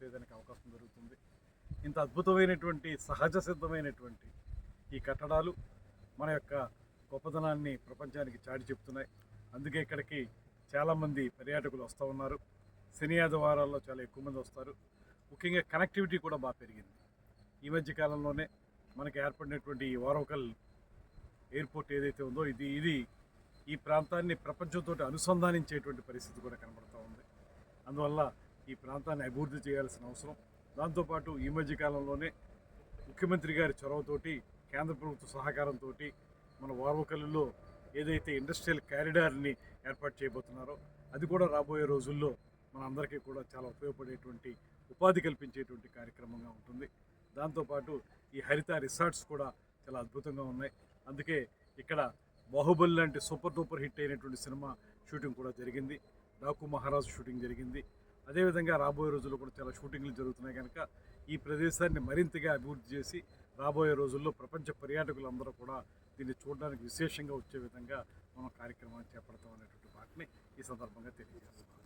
చేయడానికి అవకాశం దొరుకుతుంది. ఇంత అద్భుతమైనటువంటి సహజ సిద్ధమైనటువంటి ఈ కట్టడాలు మన యొక్క గొప్పదనాన్ని ప్రపంచానికి చాటి చెప్తున్నాయి. అందుకే ఇక్కడికి చాలామంది పర్యాటకులు వస్తూ ఉన్నారు. శని ఆదివారాల్లో చాలా ఎక్కువ మంది వస్తారు. ముఖ్యంగా కనెక్టివిటీ కూడా బాగా పెరిగింది. ఈ మధ్య కాలంలోనే మనకి ఏర్పడినటువంటి ఈ వారోకల్ ఎయిర్పోర్ట్ ఏదైతే ఉందో ఇది ఇది ఈ ప్రాంతాన్ని ప్రపంచంతో అనుసంధానించేటువంటి పరిస్థితి కూడా కనబడుతూ ఉంది. అందువల్ల ఈ ప్రాంతాన్ని అభివృద్ధి చేయాల్సిన అవసరం. దాంతోపాటు ఈ మధ్య కాలంలోనే ముఖ్యమంత్రి గారి చొరవతోటి కేంద్ర ప్రభుత్వ సహకారంతో మన వారవకల్లులో ఏదైతే ఇండస్ట్రియల్ క్యారిడార్ని ఏర్పాటు చేయబోతున్నారో అది కూడా రాబోయే రోజుల్లో మనందరికీ కూడా చాలా ఉపయోగపడేటువంటి ఉపాధి కల్పించేటువంటి కార్యక్రమంగా ఉంటుంది. దాంతోపాటు ఈ హరిత రిసార్ట్స్ కూడా చాలా అద్భుతంగా ఉన్నాయి. అందుకే ఇక్కడ బాహుబలి లాంటి సూపర్ డూపర్ హిట్ అయినటువంటి సినిమా షూటింగ్ కూడా జరిగింది. డాకు మహారాజ్ షూటింగ్ జరిగింది. అదేవిధంగా రాబోయే రోజుల్లో కూడా చాలా షూటింగ్లు జరుగుతున్నాయి కనుక ఈ ప్రదేశాన్ని మరింతగా అభివృద్ధి చేసి రాబోయే రోజుల్లో ప్రపంచ పర్యాటకులందరూ కూడా దీన్ని చూడడానికి విశేషంగా వచ్చే విధంగా మనం కార్యక్రమాన్ని చేపడతాం అనేటువంటి వాటిని ఈ సందర్భంగా తెలియజేస్తున్నాం